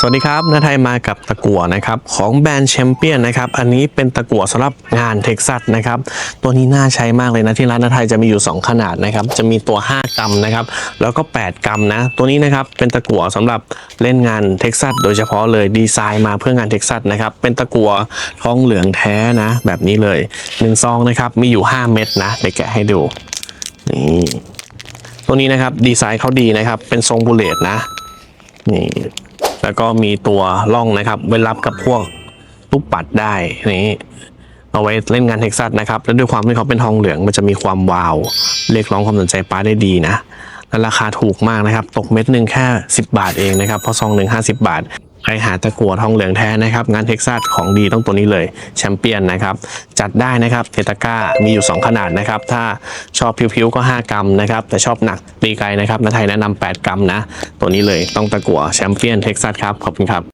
สวัสดีครับนาไทยมากับตะกั่วนะครับของแบรนด์แชมเปี้ยนนะครับอันนี้เป็นตะกั่วสำหรับงานเท็กซัสนะครับตัวนี้น่าใช้มากเลยนะที่ร้านนาไทยจะมีอยู่ 2 ขนาดนะครับจะมีตัว 5 กรัมนะครับแล้วก็ 8 กรัมนะตัวนี้นะครับเป็นตะกั่วสำหรับเล่นงานเท็กซัสโดยเฉพาะเลยดีไซน์มาเพื่องานเท็กซัสนะครับเป็นตะกั่วทองเหลืองแท้นะแบบนี้เลยหนึ่งซองนะครับมีอยู่ 5 เม็ดนะเดี๋ยวแกะให้ดูนี่ตัวนี้นะครับดีไซน์เขาดีนะครับเป็นทรงบูเลตนะนี่ แล้วก็มีตัวล่องนะครับไว้รับกับพวกลูกปัดได้นี่เอาไว้เล่นงานเท็กซัสนะครับ แล้วด้วยความที่เขาเป็นทองเหลืองมันจะมีความวาว เรียกร้องความสนใจป้าได้ดีนะ และราคาถูกมากนะครับ ตกเม็ดหนึ่งแค่ 10 บาทเองนะครับ เพราะซองหนึ่งห้าสิบาท ใครหาตะกั่วทองเหลืองแท้นะครับ งานเท็กซัสของดีต้องตัวนี้เลยแชมเปี้ยนนะครับ จัดได้นะครับเทตาก้ามีอยู่ 2 ขนาดนะครับ ถ้าชอบผิวๆก็ 5 กรัมนะครับ แต่ชอบหนักตีไกลนะครับนาไทยแนะนำ8กรัมนะ ตัวนี้เลยต้องตะกั่วแชมเปี้ยนเท็กซัสครับ ขอบคุณครับ